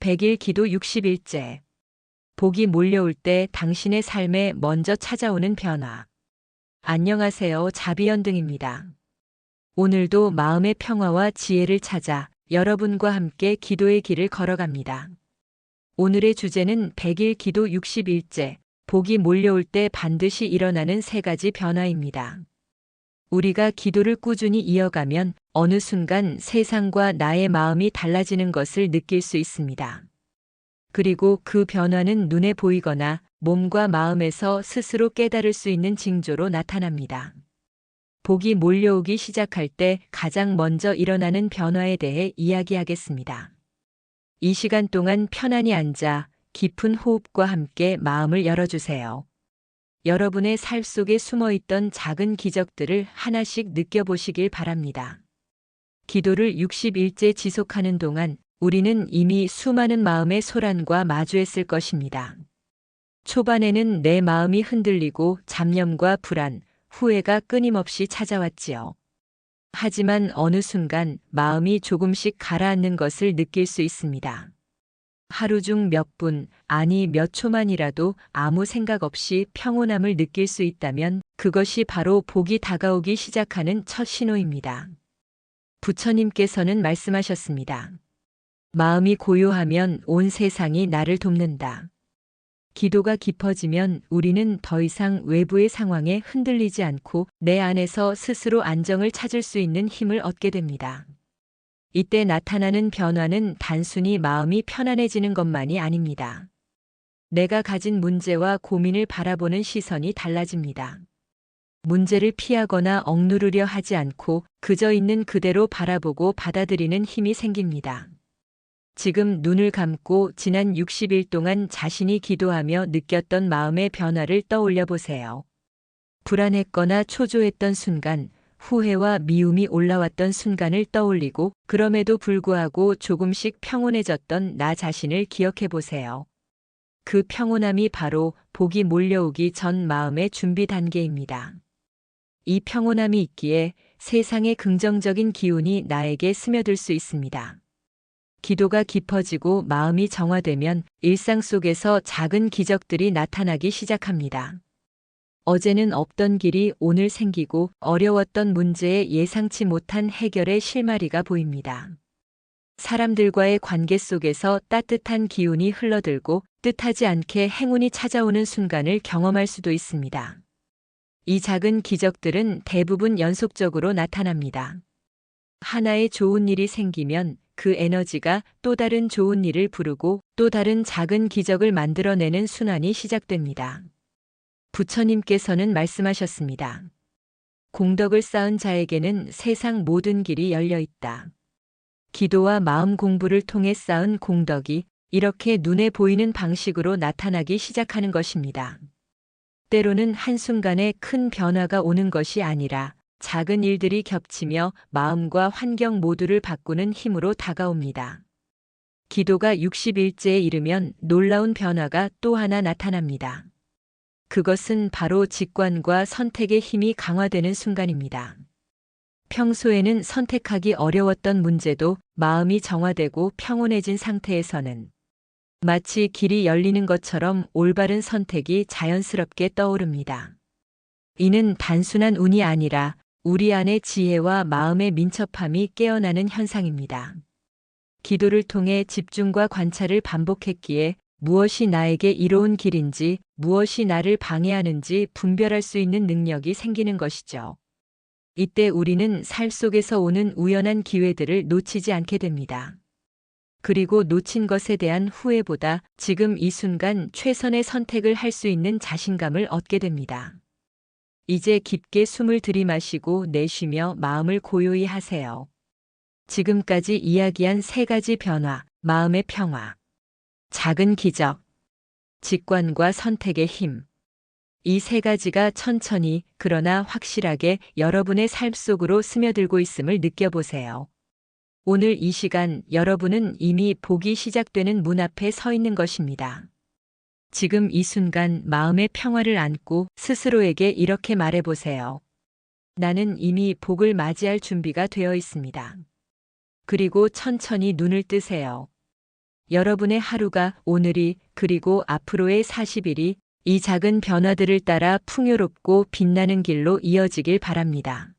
100일 기도 60일째. 복이 몰려올 때 당신의 삶에 먼저 찾아오는 변화. 안녕하세요. 자비연등입니다. 오늘도 마음의 평화와 지혜를 찾아 여러분과 함께 기도의 길을 걸어갑니다. 오늘의 주제는 100일 기도 60일째. 복이 몰려올 때 반드시 일어나는 세 가지 변화입니다. 우리가 기도를 꾸준히 이어가면 어느 순간 세상과 나의 마음이 달라지는 것을 느낄 수 있습니다. 그리고 그 변화는 눈에 보이거나 몸과 마음에서 스스로 깨달을 수 있는 징조로 나타납니다. 복이 몰려오기 시작할 때 가장 먼저 일어나는 변화에 대해 이야기하겠습니다. 이 시간 동안 편안히 앉아 깊은 호흡과 함께 마음을 열어주세요. 여러분의 살 속에 숨어 있던 작은 기적들을 하나씩 느껴보시길 바랍니다. 기도를 60일째 지속하는 동안 우리는 이미 수많은 마음의 소란과 마주했을 것입니다. 초반에는 내 마음이 흔들리고 잡념과 불안, 후회가 끊임없이 찾아왔지요. 하지만 어느 순간 마음이 조금씩 가라앉는 것을 느낄 수 있습니다. 하루 중 몇 분, 아니 몇 초만이라도 아무 생각 없이 평온함을 느낄 수 있다면 그것이 바로 복이 다가오기 시작하는 첫 신호입니다. 부처님께서는 말씀하셨습니다. 마음이 고요하면 온 세상이 나를 돕는다. 기도가 깊어지면 우리는 더 이상 외부의 상황에 흔들리지 않고 내 안에서 스스로 안정을 찾을 수 있는 힘을 얻게 됩니다. 이때 나타나는 변화는 단순히 마음이 편안해지는 것만이 아닙니다. 내가 가진 문제와 고민을 바라보는 시선이 달라집니다. 문제를 피하거나 억누르려 하지 않고 그저 있는 그대로 바라보고 받아들이는 힘이 생깁니다. 지금 눈을 감고 지난 60일 동안 자신이 기도하며 느꼈던 마음의 변화를 떠올려 보세요. 불안했거나 초조했던 순간, 후회와 미움이 올라왔던 순간을 떠올리고 그럼에도 불구하고 조금씩 평온해졌던 나 자신을 기억해 보세요. 그 평온함이 바로 복이 몰려오기 전 마음의 준비 단계입니다. 이 평온함이 있기에 세상의 긍정적인 기운이 나에게 스며들 수 있습니다. 기도가 깊어지고 마음이 정화되면 일상 속에서 작은 기적들이 나타나기 시작합니다. 어제는 없던 길이 오늘 생기고 어려웠던 문제에 예상치 못한 해결의 실마리가 보입니다. 사람들과의 관계 속에서 따뜻한 기운이 흘러들고 뜻하지 않게 행운이 찾아오는 순간을 경험할 수도 있습니다. 이 작은 기적들은 대부분 연속적으로 나타납니다. 하나의 좋은 일이 생기면 그 에너지가 또 다른 좋은 일을 부르고 또 다른 작은 기적을 만들어내는 순환이 시작됩니다. 부처님께서는 말씀하셨습니다. 공덕을 쌓은 자에게는 세상 모든 길이 열려 있다. 기도와 마음 공부를 통해 쌓은 공덕이 이렇게 눈에 보이는 방식으로 나타나기 시작하는 것입니다. 때로는 한순간에 큰 변화가 오는 것이 아니라 작은 일들이 겹치며 마음과 환경 모두를 바꾸는 힘으로 다가옵니다. 기도가 60일째에 이르면 놀라운 변화가 또 하나 나타납니다. 그것은 바로 직관과 선택의 힘이 강화되는 순간입니다. 평소에는 선택하기 어려웠던 문제도 마음이 정화되고 평온해진 상태에서는 마치 길이 열리는 것처럼 올바른 선택이 자연스럽게 떠오릅니다. 이는 단순한 운이 아니라 우리 안의 지혜와 마음의 민첩함이 깨어나는 현상입니다. 기도를 통해 집중과 관찰을 반복했기에 무엇이 나에게 이로운 길인지 무엇이 나를 방해하는지 분별할 수 있는 능력이 생기는 것이죠. 이때 우리는 살 속에서 오는 우연한 기회들을 놓치지 않게 됩니다. 그리고 놓친 것에 대한 후회보다 지금 이 순간 최선의 선택을 할 수 있는 자신감을 얻게 됩니다. 이제 깊게 숨을 들이마시고 내쉬며 마음을 고요히 하세요. 지금까지 이야기한 세 가지 변화, 마음의 평화, 작은 기적, 직관과 선택의 힘. 이 세 가지가 천천히 그러나 확실하게 여러분의 삶 속으로 스며들고 있음을 느껴보세요. 오늘 이 시간 여러분은 이미 복이 시작되는 문 앞에 서 있는 것입니다. 지금 이 순간 마음의 평화를 안고 스스로에게 이렇게 말해보세요. 나는 이미 복을 맞이할 준비가 되어 있습니다. 그리고 천천히 눈을 뜨세요. 여러분의 하루가 오늘이 그리고 앞으로의 40일이 이 작은 변화들을 따라 풍요롭고 빛나는 길로 이어지길 바랍니다.